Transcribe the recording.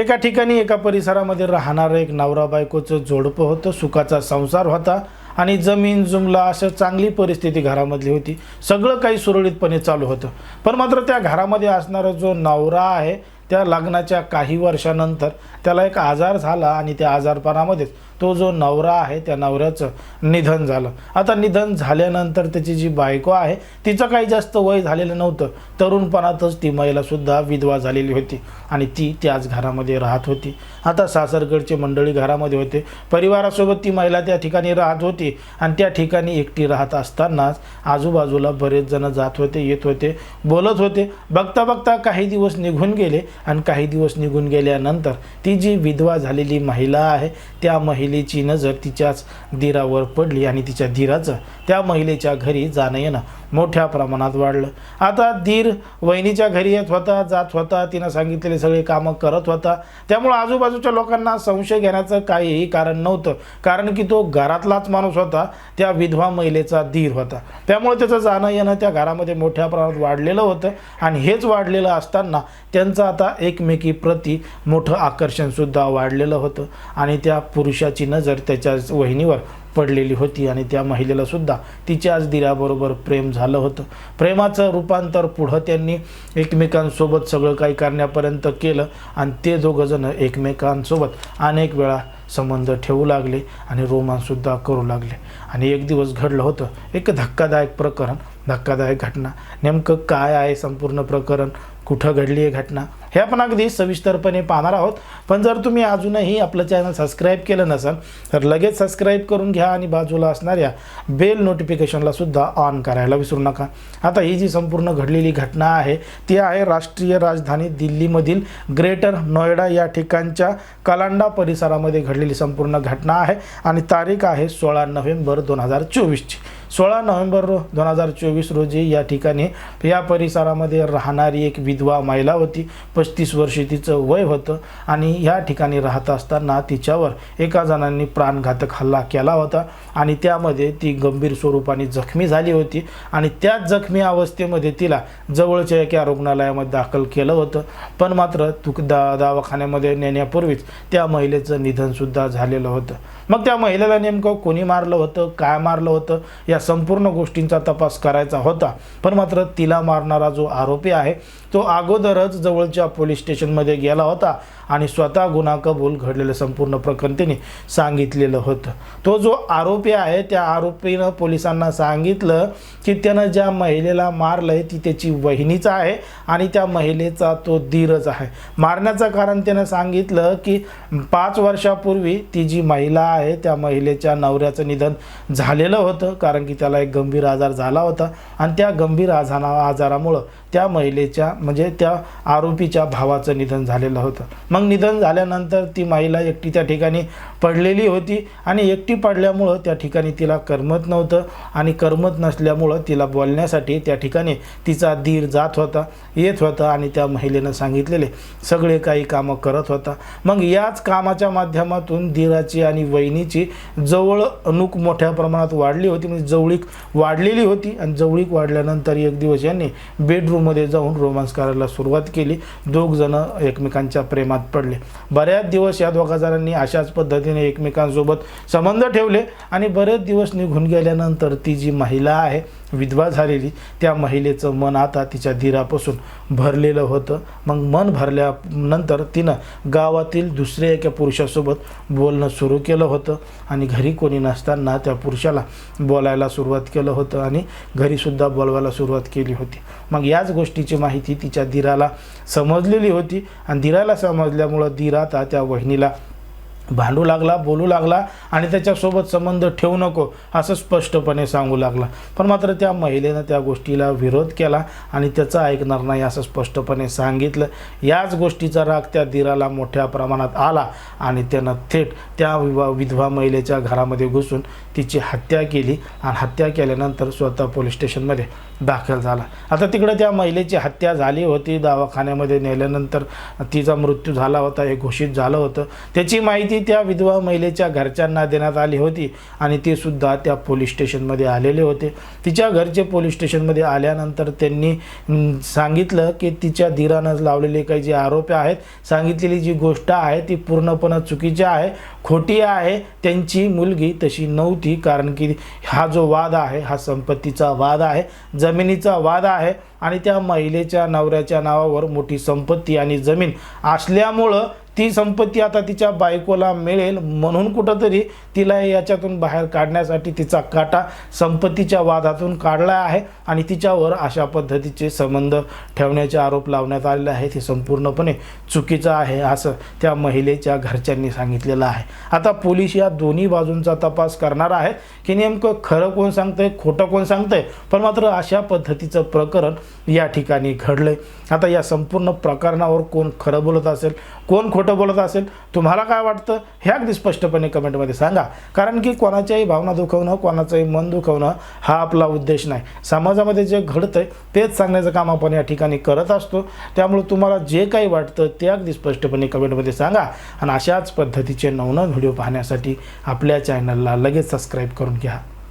एका ठिकाणी एका परिसरामध्ये राहणारं एक नवरा बायकोचं जोडपं होतं सुखाचा संसार होता आणि जमीन जुमला असं चांगली परिस्थिती घरामधली होती. सगळं काही सुरळीतपणे चालू होतं. पण मात्र त्या घरामध्ये असणारा जो नवरा आहे त्या लग्नाच्या काही वर्षानंतर त्याला एक आजार झाला आणि त्या आजारपणामध्येच तो जो नवरा आहे त्या नवऱ्याचं निधन झालं. आता निधन झाल्यानंतर त्याची जी बायको आहे तिचं काही जास्त वय झालेलं नव्हतं. तरुणपणातच ती महिलासुद्धा विधवा झालेली होती आणि ती त्याच घरामध्ये राहत होती. आता सासरगडचे मंडळी घरामध्ये होते. परिवारासोबत ती महिला त्या ठिकाणी राहत होती आणि त्या ठिकाणी एकटी राहत असतानाच आजूबाजूला बरेच जण जात होते येत होते बोलत होते. बघता बघता काही दिवस निघून गेले आणि काही दिवस निघून गेल्यानंतर ती जी विधवा झालेली महिला आहे त्या महिलेची नजर तिच्याच धीरावर पडली आणि तिच्या धीराचं त्या महिलेच्या घरी जाणं येणं मोठ्या प्रमाणात वाढलं. आता धीर वहिनीच्या घरी येत होता जात होता तिनं सांगितलेले सगळे कामं करत होता. त्यामुळं आजूबाजूच्या लोकांना संशय घेण्याचं काहीही कारण नव्हतं. कारण की तो घरातलाच माणूस होता त्या विधवा महिलेचा धीर होता. त्यामुळे त्याचं जाणं येणं त्या घरामध्ये मोठ्या प्रमाणात वाढलेलं होतं आणि हेच वाढलेलं असताना त्यांचं आता एकमेकीप्रती मोठं आकर्षणसुद्धा वाढलेलं होतं. आणि त्या पुरुषाची नजर त्याच्या वहिनीवर पडलेली होती आणि त्या महिलेलासुद्धा तिच्या तिच्याच दिराबरोबर प्रेम झालं होतं. प्रेमाचं रूपांतर पुढं त्यांनी एकमेकांसोबत सगळं काही करण्यापर्यंत केलं आणि ते दोघंजणं एकमेकांसोबत अनेक वेळा संबंध ठेवू लागले आणि रोमांसुद्धा करू लागले. आणि एक दिवस घडलं होतं एक धक्कादायक प्रकरण धक्कादायक घटना. नेमकं काय आहे संपूर्ण प्रकरण? कुठं घडली आहे घटना? हे आपण अगदी सविस्तरपणे पाहणार आहोत. पण जर तुम्ही अजूनही आपलं चॅनल सबस्क्राईब केलं नसेल तर लगेच सबस्क्राईब करून घ्या आणि बाजूला असणाऱ्या बेल नोटिफिकेशनला सुद्धा ऑन करायला विसरू नका. आता ही जी संपूर्ण घडलेली घटना आहे ती आहे राष्ट्रीय राजधानी दिल्लीमधील ग्रेटर नोएडा या ठिकाणच्या कलांडा परिसरामध्ये घडलेली संपूर्ण घटना आहे आणि तारीख आहे सोळा नोव्हेंबर दोन हजार चोवीसची. सोळा नोव्हेंबर दोन हजार चोवीस रोजी या ठिकाणी या परिसरामध्ये राहणारी एक विधवा महिला होती. पस्तीस वर्षे तिचं वय होतं आणि या ठिकाणी राहत असताना तिच्यावर एका जणांनी प्राणघातक हल्ला केला होता आणि त्यामध्ये ती गंभीर स्वरूपाने जखमी झाली होती आणि त्याच जखमी अवस्थेमध्ये तिला जवळच्या एका रुग्णालयामध्ये दाखल केलं होतं. पण मात्र तुक दा दवाखान्यामध्ये नेण्यापूर्वीच त्या महिलेचं निधनसुद्धा झालेलं होतं. मग त्या महिलेला नेमकं कोणी मारलं होतं? काय मारलं होतं? या संपूर्ण गोष्टींचा तपास करायचा होता. पण मात्र तिला मारणारा जो आरोपी आहे तो अगोदरच जवळच्या पोलीस स्टेशनमध्ये गेला होता आणि स्वतः गुन्हा कबूल घडलेलं संपूर्ण प्रकरण तिने सांगितलेलं होतं. तो जो आरोपी आहे त्या आरोपीनं पोलिसांना सांगितलं की त्यानं ज्या महिलेला मारलं आहे ती त्याची वहिनीच आहे आणि त्या महिलेचा तो धीरच आहे. मारण्याचं कारण त्यानं सांगितलं की पाच वर्षापूर्वी ती जी महिला आहे त्या महिलेच्या नवऱ्याचं निधन झालेलं होतं. कारण की की त्याला एक गंभीर आजार झाला होता. आणि त्या गंभीर आजारा आजारामुळं त्या महिलेच्या म्हणजे त्या आरोपीच्या भावाचं निधन झालेलं होतं. मग निधन झाल्यानंतर ती महिला एकटी त्या ठिकाणी पडलेली होती आणि एकटी पडल्यामुळं त्या ठिकाणी तिला करमत नव्हतं आणि करमत नसल्यामुळं तिला बोलण्यासाठी त्या ठिकाणी तिचा धीर जात होता येत होता आणि त्या महिलेनं सांगितलेले सगळे काही कामं करत होता. मग याच कामाच्या माध्यमातून धीराची आणि वहिनीची जवळ अनुक मोठ्या प्रमाणात वाढली होती म्हणजे जवळीक वाढलेली होती आणि जवळीक वाढल्यानंतर एक दिवस यांनी बेडरूम बेडरूममध्ये जाऊन रोमांस करायला सुरुवात केली. दोघजणं एकमेकांच्या प्रेमात पडले. बऱ्याच दिवस या दोघा जणांनी अशाच पद्धतीने एकमेकांसोबत संबंध ठेवले आणि बरेच दिवस निघून गेल्यानंतर ती जी महिला आहे विधवा झालेली त्या महिलेचं मन आता तिच्या धीरापासून भरलेलं होतं. मग मन भरल्यानंतर तिनं गावातील दुसऱ्या एका पुरुषासोबत बोलणं सुरू केलं होतं आणि घरी कोणी नसताना त्या पुरुषाला बोलायला सुरुवात केलं होतं आणि घरीसुद्धा बोलवायला सुरुवात केली होती. मग याच गोष्टीची माहिती तिच्या धीराला समजलेली होती. आणि धीराला समजल्यामुळं धीर आता त्या वहिनीला भांडू लागला बोलू लागला आणि त्याच्यासोबत संबंध ठेवू नको असं स्पष्टपणे सांगू लागला. पण मात्र त्या महिलेनं त्या गोष्टीला विरोध केला आणि त्याचं ऐकणार नाही असं स्पष्टपणे सांगितलं. याच गोष्टीचा राग त्या दिराला मोठ्या प्रमाणात आला आणि त्यानं थेट त्या विवा विधवा महिलेच्या घरामध्ये घुसून तिची हत्या केली आणि हत्या केल्यानंतर स्वतः पोलीस स्टेशनमध्ये दाखल झाला. आता तिकडं त्या महिलेची हत्या झाली होती दवाखान्यामध्ये नेल्यानंतर तिचा मृत्यू झाला होता हे घोषित झालं होतं. त्याची माहिती त्या विधवा महिलेच्या घरच्यांना देण्यात आली होती आणि ते सुद्धा त्या पोलीस स्टेशनमध्ये आलेले होते. तिच्या घरचे पोलीस स्टेशनमध्ये आल्यानंतर त्यांनी सांगितलं की तिच्या धीरानं लावलेले काही जे आरोप आहेत सांगितलेली जी गोष्ट आहे ती पूर्णपणे चुकीची आहे खोटी आहे. त्यांची मुलगी तशी नव्हती कारण की हा जो वाद आहे हा संपत्तीचा वाद आहे जमिनीचा वाद आहे आणि त्या महिलेच्या नवऱ्याच्या नावावर मोठी संपत्ती आणि जमीन असल्यामुळं ती संपत्ती आता तिच्या बायकोला मिळेल म्हणून कुठंतरी तिला याच्यातून बाहेर काढण्यासाठी तिचा काटा संपत्तीच्या वादातून काढला आहे आणि तिच्यावर अशा पद्धतीचे संबंध ठेवण्याचे आरोप लावण्यात आलेले आहेत. हे संपूर्णपणे चुकीचं आहे असं त्या महिलेच्या घरच्यांनी सांगितलेलं आहे. आता पोलीस या दोन्ही बाजूंचा तपास करणार आहेत की नेमकं खरं कोण सांगतंय खोटं कोण सांगतंय? पण मात्र अशा पद्धतीचं प्रकरण या ठिकाणी घडलंय. आता या संपूर्ण प्रकरणावर कोण खरं बोलत असेल कोण खोटं बोलत असेल तुम्हाला काय वाटतं? हे अगदी स्पष्टपणे कमेंटमध्ये सांगा. कारण की कोणाच्याही भावना दुखवणं कोणाचंही मन दुखवणं हा आपला उद्देश नाही. समाजामध्ये जे घडतंय तेच सांगण्याचं काम आपण या ठिकाणी करत असतो. त्यामुळे तुम्हाला जे काही वाटतं ते अगदी स्पष्टपणे कमेंटमध्ये सांगा. आणि अशाच पद्धतीचे नवनवीन व्हिडिओ पाहण्यासाठी आपल्या चॅनलला लगेच सबस्क्राईब करून घ्या.